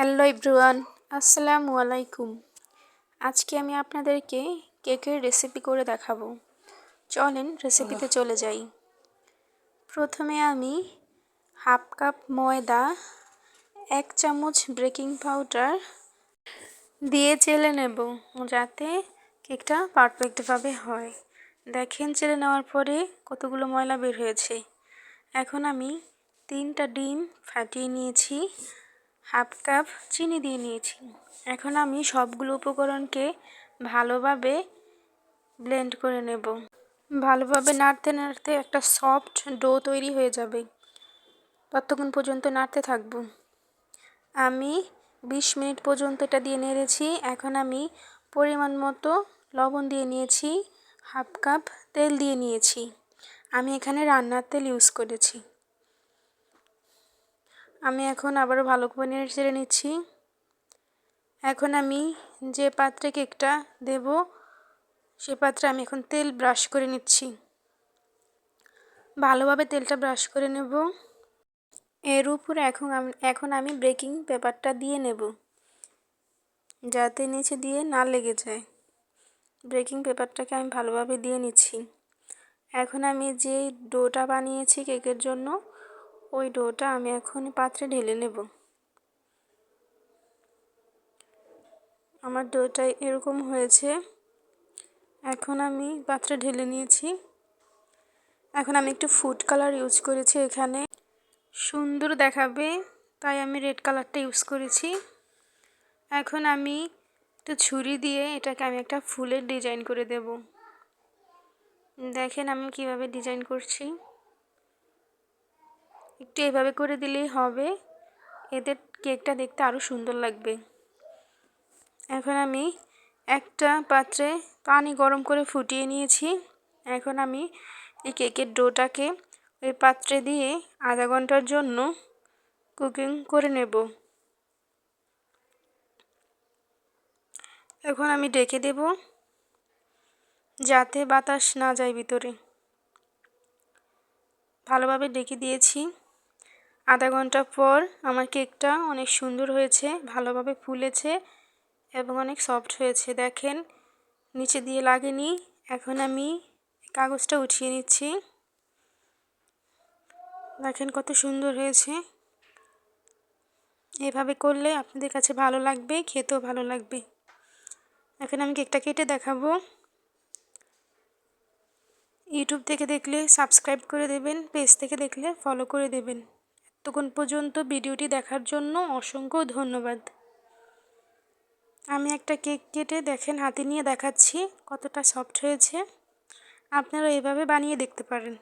Hello everyone আসসালামু আলাইকুম। আজকে আমি আপনাদেরকে কেকের রেসিপি করে দেখাবো। চলেন রেসিপিতে চলে যাই। প্রথমে আমি হাফ কাপ ময়দা এক চামচ বেকিং পাউডার দিয়ে চেলে নেব যাতে কেকটা পারফেক্টভাবে হয়। দেখেন চেলে নেওয়ার পরে কতগুলো ময়লা বের হয়েছে। এখন আমি তিনটা ডিম ফাটিয়ে নিয়েছি। হাফ কাপ চিনি দিয়ে নিয়েছি। এখন আমি সবগুলো উপকরণকে ভালোভাবে ব্লেন্ড করে নেব। ভালোভাবে নাড়তে নাড়তে একটা সফট ডো তৈরি হয়ে যাবে। ততক্ষণ পর্যন্ত নাড়তে থাকব। আমি বিশ মিনিট পর্যন্ত এটা দিয়ে নেড়েছি। এখন আমি পরিমাণ মতো লবণ দিয়ে নিয়েছি। হাফ কাপ তেল দিয়ে নিয়েছি। আমি এখানে রান্নার তেল ইউজ করেছি। আমি এখন আবারও ভালো করে নেড়ে চেড়ে নিচ্ছি। এখন আমি যে পাত্রে কেকটা দেব, সে পাত্রে আমি এখন তেল ব্রাশ করে নিচ্ছি। ভালোভাবে তেলটা ব্রাশ করে নেব। এর উপরে এখন আমি এখন আমি বেকিং পেপারটা দিয়ে নেব, যাতে নিচে দিয়ে না লেগে যায়। বেকিং পেপারটাকে আমি ভালোভাবে দিয়ে নিচ্ছি। এখন আমি যে ডোটা বানিয়েছি কেকের জন্য ওই ডোটা আমি এখন পাত্রে ঢেলে নেব। আমার ডোটা এরকম হয়েছে। এখন আমি পাত্রে ঢেলে নিয়েছি। এখন আমি একটু ফুড কালার ইউজ করেছি এখানে। সুন্দর দেখাবে, তাই আমি রেড কালারটা ইউজ করেছি। এখন আমি একটু ছুরি দিয়ে এটাকে আমি একটা ফুলের ডিজাইন করে দেব। দেখেন আমি কীভাবে ডিজাইন করছি। একটু এভাবে করে দিলেই হবে। এদের কেকটা দেখতে আরও সুন্দর লাগবে। এখন আমি একটা পাত্রে পানি গরম করে ফুটিয়ে নিয়েছি। এখন আমি এই কেকের ডোটাকে ওই পাত্রে দিয়ে আধা ঘণ্টার জন্য কুকিং করে নেব। এখন আমি ডেকে দেব যাতে বাতাস না যায় ভিতরে। ভালোভাবে ডেকে দিয়েছি। আধা ঘণ্টা পর আমার কেকটা অনেক সুন্দর হয়েছে, ভালোভাবে ফুলেছে এবং অনেক সফট হয়েছে। দেখেন, নিচে দিয়ে লাগেনি, এখন আমি কাগজটা উঠিয়ে নিচ্ছি। দেখেন কত সুন্দর হয়েছে। এভাবে করলে আপনাদের কাছে ভালো লাগবে, খেতেও ভালো লাগবে। এখন আমি কেকটা কেটে দেখাবো। ইউটিউব থেকে দেখলে সাবস্ক্রাইব করে দেবেন, পেজ থেকে দেখলে ফলো করে দেবেন। এতক্ষণ পর্যন্ত ভিডিওটি দেখার জন্য অসংখ্য ধন্যবাদ। আমি একটা কেক কেটে দেখেন, হাতে নিয়ে দেখাচ্ছি কতটা সফট হয়েছে। আপনারা এভাবে বানিয়ে দেখতে পারেন।